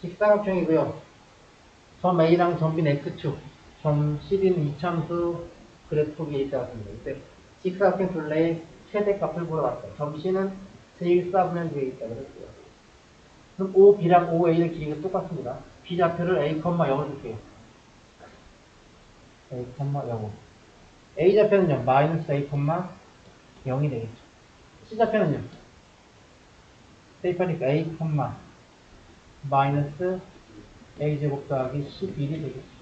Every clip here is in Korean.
직사각형이고요. 점 A랑 점 B는 X축, 점 CD는 이참수 그래프 위에 있다습니다 이때 직사각형 둘레의 최대값을 물어봤어요. 점 C는 제1사분면 위에 있다 그랬고요. 그럼 OB랑 OA의 길이가 똑같습니다. B좌표를 A, 0을 줄게요. A, 0. A좌표는요, 마이너스 A, 0이 되겠죠. C좌표는요, 대입하니까 A, 마이너스 A제곱 더하기 11이 되겠죠.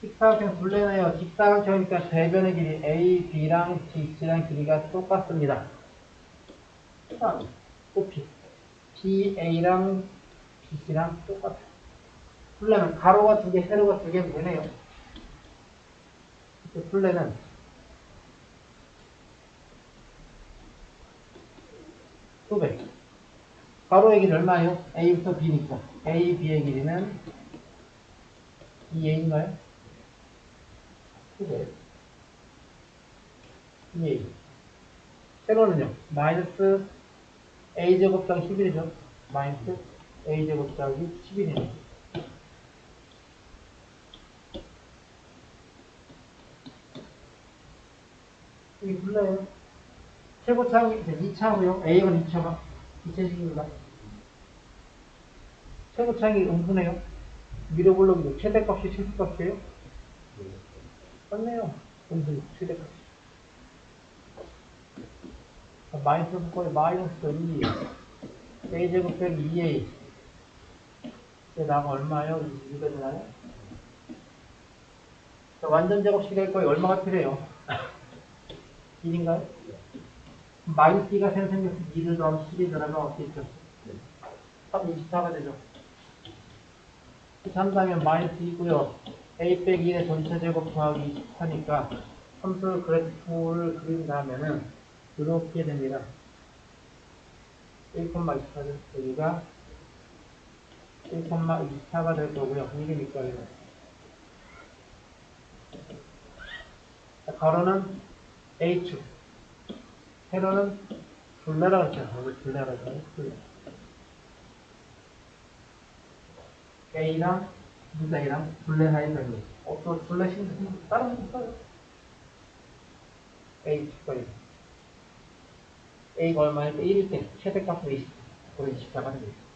직사각형 둘레네요. 직사각형이니까 대변의 길이 A, B랑 BC랑 길이가 똑같습니다. B. BA랑 BC랑 똑같아요. 플레는 가로가 두 개, 세로가 두 개면 되네요. 그 플레는 두 배. 가로의 길이 얼마예요? A부터 B니까. A, B의 길이는 2A인가요? 두 배. 2A. 세로는요? 마이너스 A제곱 더하기 11이죠. 마이너스 A제곱 더하기 11이네요. 이게 불러요. 최고 차항이 2차고요. A가 2차가 2차식입니다. 최고차항이 음수네요. 미러블록이고 최대값이 최소값이에요. 맞네요. 음수 최대값. 아, 마이너스 거에 마이너스 2 A제곱 빼기 2A 이게 나가 얼마예요? 2가 되나요? 자, 완전 제곱식이 될 거예요. 얼마가 필요해요? 1인가요? 마이너스 2가 새로 생겨서 2를 더하면 10이 들어가면 어떻게 있죠? 3, 24가 되죠. 3다면 마이너스 2고요. a 빼기 1의 전체 제곱 더하기 24니까 함수 그래프를 그린다면은 이렇게 됩니다. 1,24죠. 여기가 1,24가 될 거고요. 이게 밑가리로. 가로는 A축. 했죠. 여기 둘레라고 했죠. 둘레. A랑 무슨 A랑 둘레 사이 별로. 어, 또 둘레 신경 다른 거 써요. A축까지. A가 얼마니까 1일 때 최대값으로 20, 거의 24가 되겠죠.